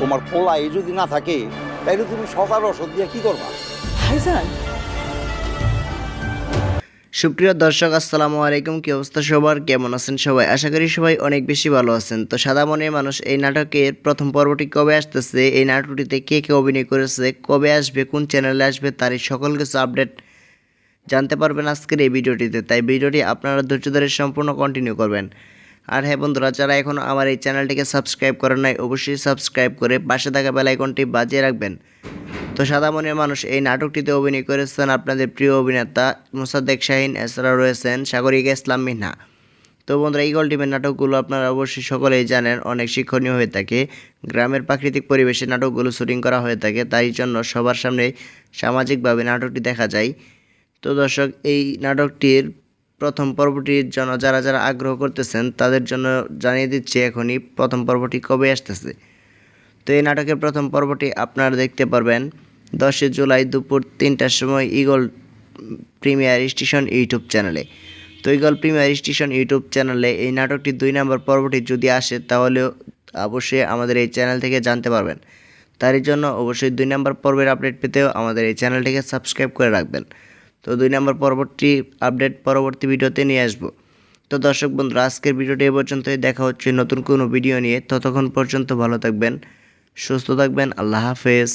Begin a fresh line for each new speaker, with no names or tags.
তোমার পোলাই যদি না থাকে তাইলে তুমি সকাল ওষুধ দিয়ে কি করবা?
ভাইজান।
সুপ্রিয় দর্শক আসসালামু আলাইকুম। কি অবস্থা সবার? কেমন আছেন সবাই? আশা করি সবাই অনেক বেশি ভালো আছেন। তো সাদা মনের মানুষ এই নাটকের প্রথম পর্বটি কবে আসতেছে? এই নাটকটিতে কে কে অভিনয় করেছে? কবে আসবে? কোন চ্যানেলে আসবে? তার এই সকল কিছু আপডেট জানতে পারবেন আজকের এই ভিডিওটিতে। তাই ভিডিওটি আপনারা ধৈর্য ধরে সম্পূর্ণ কন্টিনিউ করবেন। আর হ্যাঁ বন্ধুরা, যারা এখনও আমার এই চ্যানেলটিকে সাবস্ক্রাইব করেন নাই, অবশ্যই সাবস্ক্রাইব করে পাশে থাকা বেল আইকনটি বাজিয়ে রাখবেন। তো সাদা মনের মানুষ এই নাটকটিতে অভিনয় করেছেন আপনাদের প্রিয় অভিনেতা মোসাদ্দেক শাহিন এছাড়াও রয়েছেন সাগরিকা ইসলাম মিনহা তো বন্ধুরা এই টিমের নাটকগুলো আপনারা অবশ্যই সকলেই জানেন, অনেক শিক্ষণীয় হয়ে থাকে। গ্রামের প্রাকৃতিক পরিবেশে নাটকগুলো শুটিং করা হয়ে থাকে, তাই জন্য সবার সামনে সামাজিকভাবে নাটকটি দেখা যায়। তো দর্শক, এই নাটকটির প্রথম পর্বটির জন্য যারা যারা আগ্রহ করতেছেন, তাদের জন্য জানিয়ে দিচ্ছি এখনই প্রথম পর্বটি কবে আসতেছে। তো এই নাটকের প্রথম পর্বটি আপনারা দেখতে পারবেন দশই জুলাই দুপুর তিনটার সময় ইগল প্রিমিয়ার স্টেশন ইউটিউব চ্যানেলে। তো ইগল প্রিমিয়ার স্টেশন ইউটিউব চ্যানেলে এই নাটকটি দুই নম্বর পর্বটি যদি আসে, তাহলে অবশ্যই আমাদের এই চ্যানেল থেকে জানতে পারবেন। তারই জন্য অবশ্যই দুই নম্বর পর্বের আপডেট পেতেও আমাদের এই চ্যানেলটিকে সাবস্ক্রাইব করে রাখবেন। তো দুই নম্বর পরবর্তী আপডেট পরবর্তী ভিডিওতে নিয়ে আসব। তো দর্শক বন্ধুরা, আজকের ভিডিওটি এ পর্যন্তই। দেখা হচ্ছে নতুন কোনো ভিডিও নিয়ে। ততক্ষণ পর্যন্ত ভালো থাকবেন, সুস্থ থাকবেন। আল্লাহ হাফেজ।